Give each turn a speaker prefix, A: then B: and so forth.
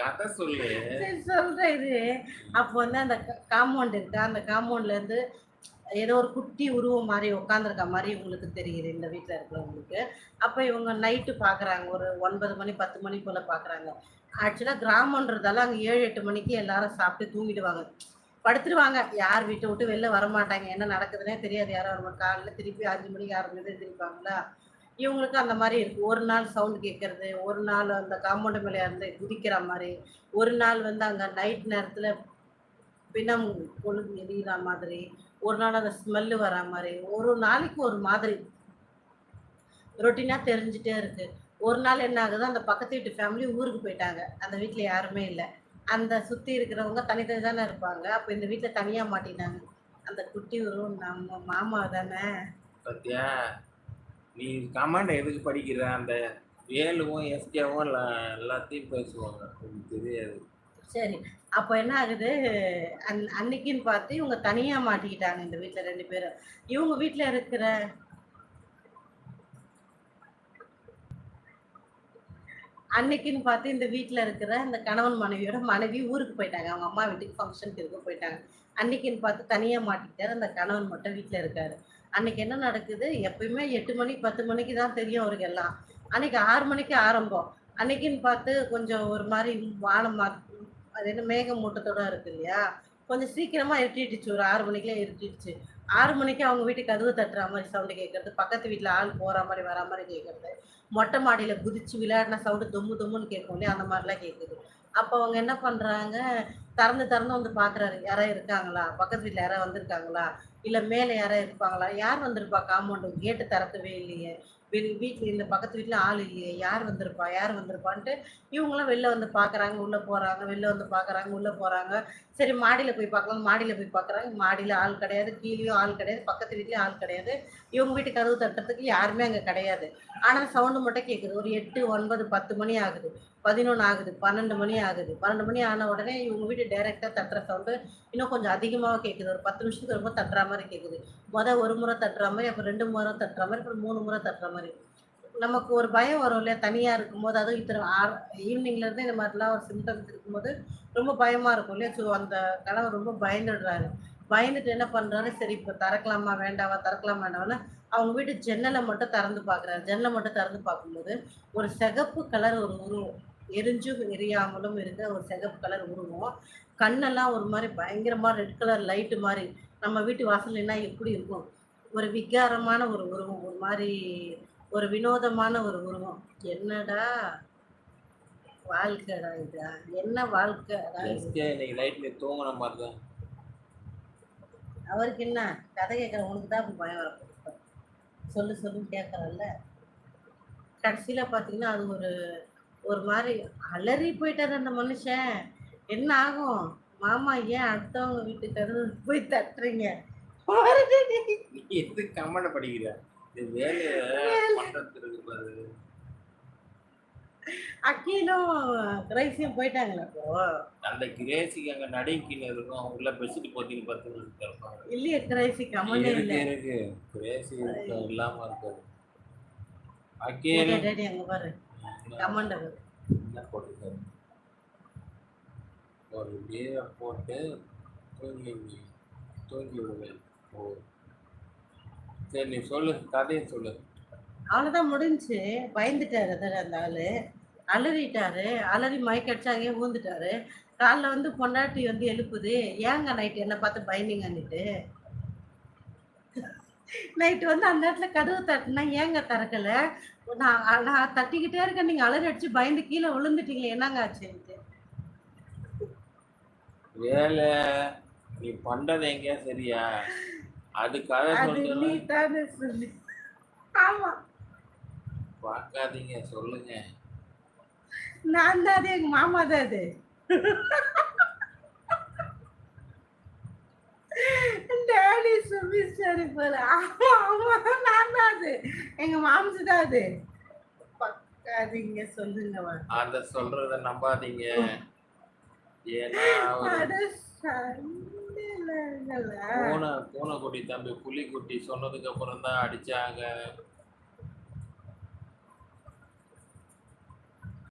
A: கதை சொல்லு.
B: சொல்றேன் இது. அப்போ வந்து அந்த காம்பவுண்ட் இருக்கு. அந்த காம்பவுண்ட்ல இருந்து ஏதோ ஒரு குட்டி உருவம் மாதிரி உட்காந்துருக்க மாதிரி உங்களுக்கு தெரியுது இந்த வீட்டில் இருக்கிறவங்களுக்கு. அப்போ இவங்க நைட்டு பார்க்குறாங்க ஒரு ஒன்பது மணி பத்து மணி போல் பார்க்குறாங்க ஆக்சுவலாக கிராமன்றதால அங்கே ஏழு எட்டு மணிக்கு எல்லாரும் சாப்பிட்டு தூங்கிடுவாங்க. படுத்துருவாங்க. யார் வீட்டை விட்டு வெளில வர மாட்டாங்க என்ன நடக்குதுன்னே தெரியாது. யாரும் வர காலையில் திருப்பி அஞ்சு மணிக்கு ஆரம்பிச்சு திருப்பாங்களா இவங்களுக்கு அந்த மாதிரி இருக்கு. ஒரு நாள் சவுண்ட் கேட்கறது ஒரு நாள் அந்த காம்பவுண்டு மேலே இருந்து குதிக்கிற மாதிரி ஒரு நாள் வந்து அங்கே நைட் நேரத்தில் பிணம் கொழுந்து எரியிற மாதிரி ஒரு நாள் அந்த ஸ்மெல்லு வர மாதிரி ஒரு நாளைக்கு ஒரு மாதிரி ரொட்டீனாக தெரிஞ்சுட்டே இருக்கு. ஒரு நாள் என்ன ஆகுது அந்த பக்கத்து வீட்டு ஃபேமிலி ஊருக்கு போயிட்டாங்க. அந்த வீட்டில் யாருமே இல்லை. அந்த சுற்றி இருக்கிறவங்க தனித்தனி தானே இருப்பாங்க. அப்போ இந்த வீட்டில் தனியாக மாட்டினாங்க. அந்த குட்டி உருவம் நம்ம மாமா தானே?
A: நீ கமாண்ட் எதுக்கு படிக்கிற? அந்த ஏழுவும் எஸ்கேவும் எல்லாத்தையும் பேசுவாங்க. உங்களுக்கு தெரியாது.
B: சரி. அப்போ என்ன ஆகுது? அன் அன்னைக்குன்னு பார்த்து இவங்க தனியாக மாட்டிக்கிட்டாங்க இந்த வீட்டில் ரெண்டு பேரும். இவங்க வீட்டில் இருக்கிற அன்னைக்குன்னு பார்த்து இந்த வீட்டில் இருக்கிற இந்த கணவன் மனைவியோட மனைவி ஊருக்கு போயிட்டாங்க. அவங்க அம்மா வீட்டுக்கு ஃபங்க்ஷனுக்கு இருக்க போயிட்டாங்க. அன்னைக்குன்னு பார்த்து தனியாக மாட்டிக்கிட்டாரு. அந்த கணவன் மட்டும் வீட்டில் இருக்காரு. அன்னைக்கு என்ன நடக்குது? எப்பயுமே எட்டு மணி பத்து மணிக்கு தான் தெரியும் அவருக்கு எல்லாம். அன்னைக்கு ஆறு மணிக்கு ஆரம்பம். அன்னைக்குன்னு பார்த்து கொஞ்சம் ஒரு மாதிரி வானம் மா அது என்ன மேகமூட்டத்தோட இருக்கு இல்லையா? கொஞ்சம் சீக்கிரமா இருட்டிடுச்சு. ஒரு ஆறு மணிக்கெல்லாம் இருட்டிடுச்சு. ஆறு மணிக்கு அவங்க வீட்டுக்கு கதவு தட்டுற மாதிரி சவுண்டு கேட்கறது பக்கத்து வீட்டில் ஆள் போகிற மாதிரி வரா மாதிரி கேட்கறது மொட்டை மாடியில் குதிச்சு விளையாடின சவுண்டு தொம்மு தொம்முன்னு கேட்கும் இல்லையா? அந்த மாதிரிலாம் கேட்குது அப்போ அவங்க என்ன பண்ணுறாங்க திறந்து திறந்து வந்து பார்க்குறாரு யாராவது இருக்காங்களா? பக்கத்து வீட்டில் யாராவது வந்திருக்காங்களா? இல்லை மேலே யாராவது இருப்பாங்களா? யார் வந்திருப்பா காம்பவுண்டு கேட்டு திறக்கவே இல்லையே. வீட்டில் இந்த பக்கத்து வீட்டில் ஆள் இல்லையே. யார் வந்திருப்பா? யார் வந்திருப்பான்ட்டு இவங்களாம் வெளில வந்து பார்க்குறாங்க உள்ளே போகிறாங்க வெளில வந்து பார்க்குறாங்க உள்ளே போகிறாங்க சரி மாடியில் போய் பார்க்கலாம் மாடியில் போய் பார்க்குறாங்க மாடியில் ஆள் கிடையாது கீழேயும் ஆள் கிடையாது பக்கத்து வீட்லேயும் ஆள் கிடையாது. இவங்க வீட்டு கதவு தட்டுறதுக்கு யாருமே அங்கே கிடையாது. ஆனால் சவுண்டு மட்டும் கேட்குது ஒரு எட்டு ஒன்பது பத்து மணி ஆகுது. பதினொன்று ஆகுது. பன்னெண்டு மணி ஆகுது. பன்னெண்டு மணி ஆன உடனே இவங்க வீட்டு டைரெக்டாக தட்டுற சவுண்டு இன்னும் கொஞ்சம் அதிகமாக கேட்குது ஒரு பத்து நிமிஷத்துக்கு ரொம்ப தட்டுற மாதிரி கேட்குது மொதல் ஒரு முறை தட்டுற மாதிரி அப்புறம் ரெண்டு முறை தட்டுற மாதிரி அப்புறம் மூணு முறை தட்டுற மாதிரி. நமக்கு ஒரு பயம் வரும் இல்லையா? தனியாக இருக்கும்போது அதுவும் இத்தனை ஆர் ஈவினிங்லேருந்து இந்த மாதிரிலாம் ஒரு சிம்டம்ஸ் இருக்கும்போது ரொம்ப பயமாக இருக்கும் இல்லையா? ஸோ அந்த கணவர் ரொம்ப பயந்துடுறாரு. பயந்துட்டு என்ன பண்ணுறாரு சரி இப்போ திறக்கலாமா? வேண்டாவா திறக்கலாமா வேண்டாம்னா அவங்க வீட்டு ஜன்னலை மட்டும் திறந்து பார்க்குறாரு ஜன்னலை மட்டும் திறந்து பார்க்கும்போது ஒரு சிகப்பு கலர் ஒரு உருவம் எரிஞ்சும் எரியாமலும் இருக்க ஒரு சிகப்பு கலர் உருவம் கண்ணெல்லாம் ஒரு மாதிரி பயங்கரமாக ரெட் கலர் லைட்டு மாதிரி. நம்ம வீட்டு வாசல்னா எப்படி இருக்கும்? ஒரு விகாரமான ஒரு உருவம் ஒரு மாதிரி ஒரு வினோதமான ஒரு உருவம். என்னடா வாழ்க்கைடா இதா? என்ன?
A: எஸ்கே இன்னைக்கு தூங்கின மாதிரி தான்.
B: அவருக்கு என்ன? கதை கேட்குற உனக்கு தான் பயம் வரப்போகுது சொல்லு சொல்லுன்னு கேட்குறல்ல. கடைசியில் பார்த்தீங்கன்னா அது ஒரு ஒரு மாதிரி அலறி போயிட்டாரு அந்த மனுஷன். என்ன ஆகும் மாமா ஏன் அடுத்தவங்க வீட்டுக்கு போய் தட்டுறீங்க?
A: எதுக்கு கமாண்டை படிக்கிற
B: அக்கீலும் கிரைசியும் போயிட்டாங்களா இப்போ.
A: அந்த கிரேசிக்கு அங்க நடுங்கின்னு இருக்கும். உள்ள பெட்ஷீட் பத்து இருப்பாங்க
B: இல்லையே கிரைசி கமலே
A: இருக்கு
B: இல்லை.
A: இருக்கு. கிரேசி இல்லாம இருக்காது. அக்கேல
B: அங்கே பாரு. கமண்டர்
A: என்ன போட்டுருக்காரு ஒரு வீரை போட்டு தூங்கி தூங்கி விடுவேன் ஓ. சரி நீ சொல்லு கதையை சொல்லு.
B: அவ்வளோதான் முடிஞ்சுச்சு பயந்துட்டாரு அதில் அந்த ஆள். அலறிட்டாரு. அலறி மயக்கடிச்சு அங்கேயே ஊந்துட்டாரு. காலைல வந்து பொண்டாட்டி வந்து எழுப்புது. ஏங்க நைட்டு என்னை பார்த்து பயந்தீங்கன்னுட்டு? நைட்டு வந்து அந்த இடத்துல கதவு தட்டுனா ஏங்க திறக்கல? நான் நான் தட்டிக்கிட்டே இருக்கேன். நீங்கள் அலறி அடிச்சு பயந்து கீழே விழுந்துட்டீங்களே என்னங்க ஆச்சுன்ட்டு
A: வேலை நீ பண்றது எங்கேயா சரியா? அது கதை
B: அது நீ
A: சொல்லு
B: தானே சொல்லு. ஆமா.
A: பார்க்காதீங்க சொல்லுங்க.
B: நான் தான் அது எங்க மாமா தான் அது. டேடி சுமிச்சாரு போல நான் தான் அது. எங்க மாம்சு தான் அது. பக்காதீங்க சொல்லுங்க வா.
A: அந்த சொல்றத நம்பாதீங்க.
B: சண்டையிலங்களா?
A: பூனை பூனைக்குட்டி தம்பி புலிக்குட்டி சொன்னதுக்கு அப்புறம் தான் அடிச்சாங்க.